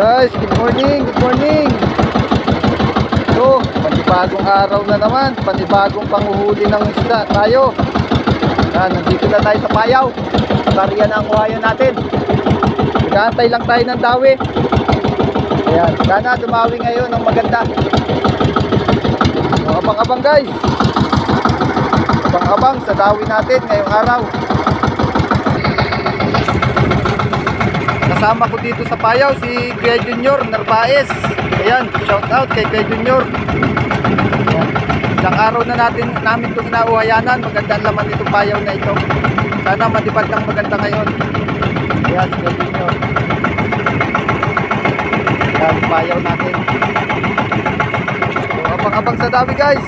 Guys, good morning, good morning. So, panibagong araw na naman, panibagong panguhuli ng isda tayo. Yan, nandito na tayo sa Payaw. Tariya na ang kuhayan natin. Nagantay lang tayo ng dawi. Ayan, sana dumawi ngayon ng maganda. Abang-abang guys. Abang-abang sa dawi natin ngayong araw. Kasama ko dito sa Payaw si Kuya Junior Narvaez. Ayan, shout out kay Kuya Junior. Ayan. Ilang araw na natin namin itong nauhayanan. Maganda laman itong Payaw na ito. Sana matipad ng maganda ngayon. Ayan, si Kuya Junior. Ayan, Payaw natin. So, abang-abang sa dami. Guys,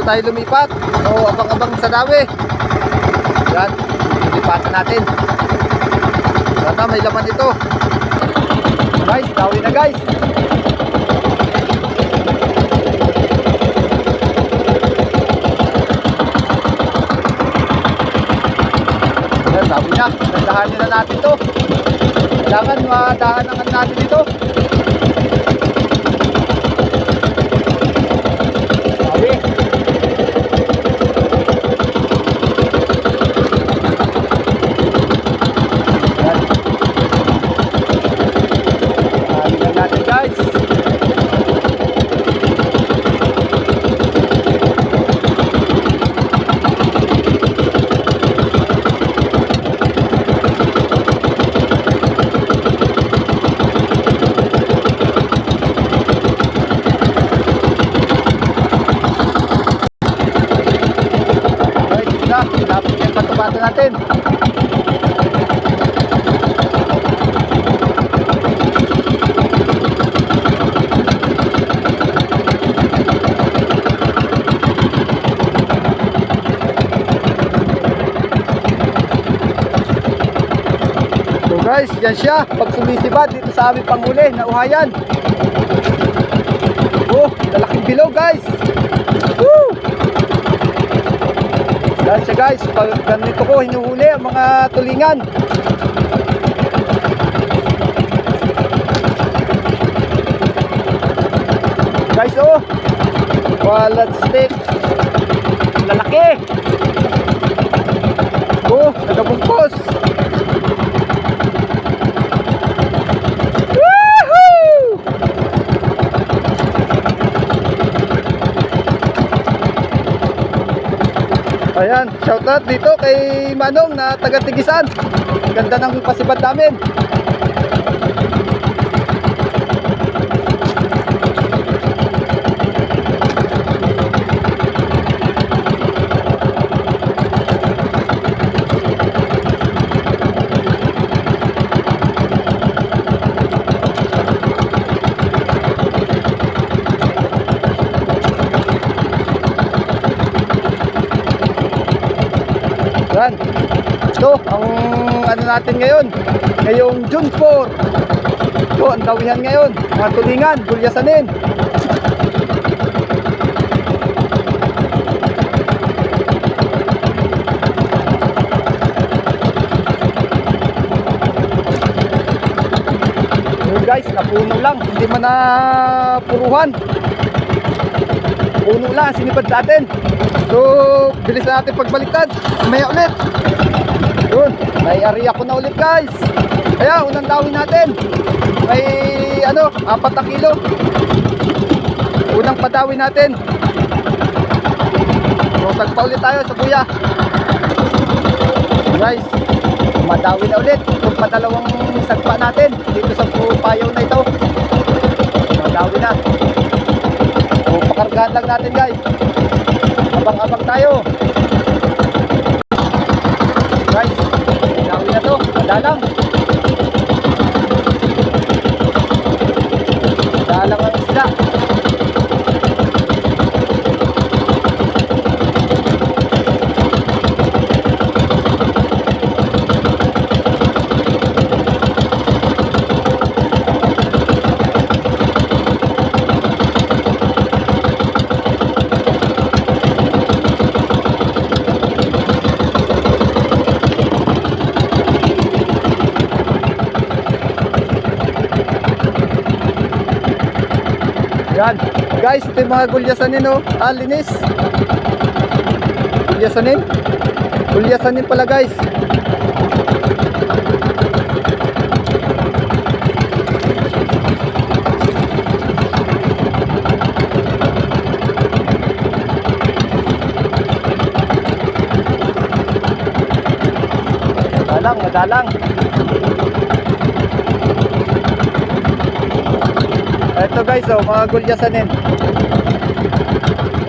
dito tayo lumipat. So, abang-abang sa dawi. Yan, lilipatan natin. Sana may laman ito. Guys, dawi na guys. Ayan, dawi na. Nandahanin na natin to. Kailangan madahanan natin ito. Dawi. Yan. Dahanin lang natin guys. Na, dapat yung patupato natin. Guys, yan siya. Pag sumisibad dito sa aming panghuli na uhayan. Oh, lalaking bilog guys. Woo! Yan siya guys. Pag ganito ko hinuhuli ang mga tulingan. Guys oh. Wallet stick. Lalaki. Ayan, shoutout dito kay Manong na taga Tigisan. Ganda ng pasibad namin. Yan. Ito, ang ano natin ngayon. Ngayong June 4. Ito, ang dawihan ngayon. Mga tulingan, gulyasanin. Guys, napuno lang. Hindi man na puruhan. Puno lang, sinipad sa atin. So, bilis na natin pagbaliktad. Mamaya ulit. Yun, may area ko na ulit guys. Kaya, unang dawin natin. May, ano, apat na kilo. Unang padawin natin. So, tagpa ulit tayo sa kuya. Guys, madawi na ulit. Itong padalawang sagpa natin dito sa payaw na ito. Madawi na. Lang natin guys. Abang-abang tayo. Yan. Guys, ito yung mga gulyasanin oh. Ah, linis. Gulyasanin. Gulyasanin pala guys. Madalang, madalang. Ito guys, oh, mga gulyasanin.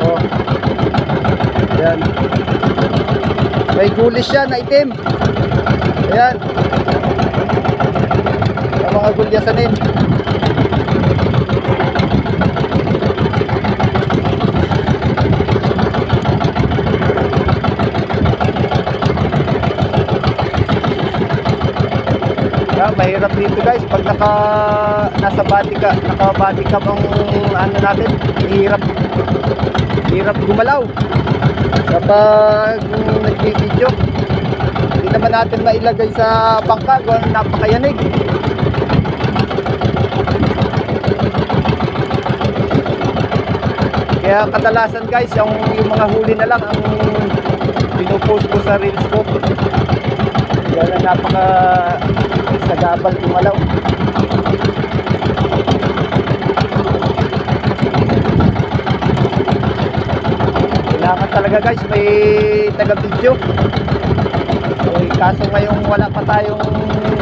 Oh. Ayan. May gulis siya na itim. Ayan. Ang mga gulyasanin. Ah, mahirap dito guys pag naka nasa body ka, naka body ka bang ano natin, hirap hirap gumalaw. Kapag nagbi-video, hindi naman natin mailagay sa bangka kung napakayanig. Kaya kadalasan guys, yung, yung mga huli na lang ang pinupost ko sa reels ko. Kaya na napaka sagabal gumalaw. Kailangan talaga guys, may taga-video. Eh, kaso ngayong wala pa tayong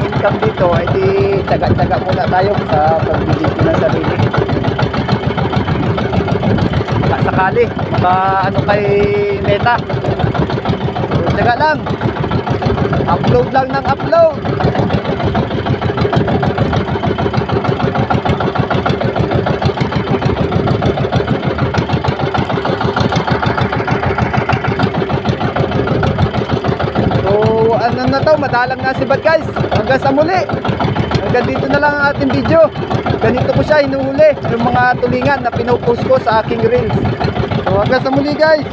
income dito, ay di taga-taga muna tayo sa pag-video ng sarili. Sakali, baka ano kay Meta. Taga lang. Upload lang ng upload. So, ano na to, madalang na si Bad guys. Hanggang sa muli. Hanggang dito na lang ang ating video. Ganito ko siya inuhuli. Yung mga tulingan na pinopost ko sa aking reels. So, hanggang sa muli guys.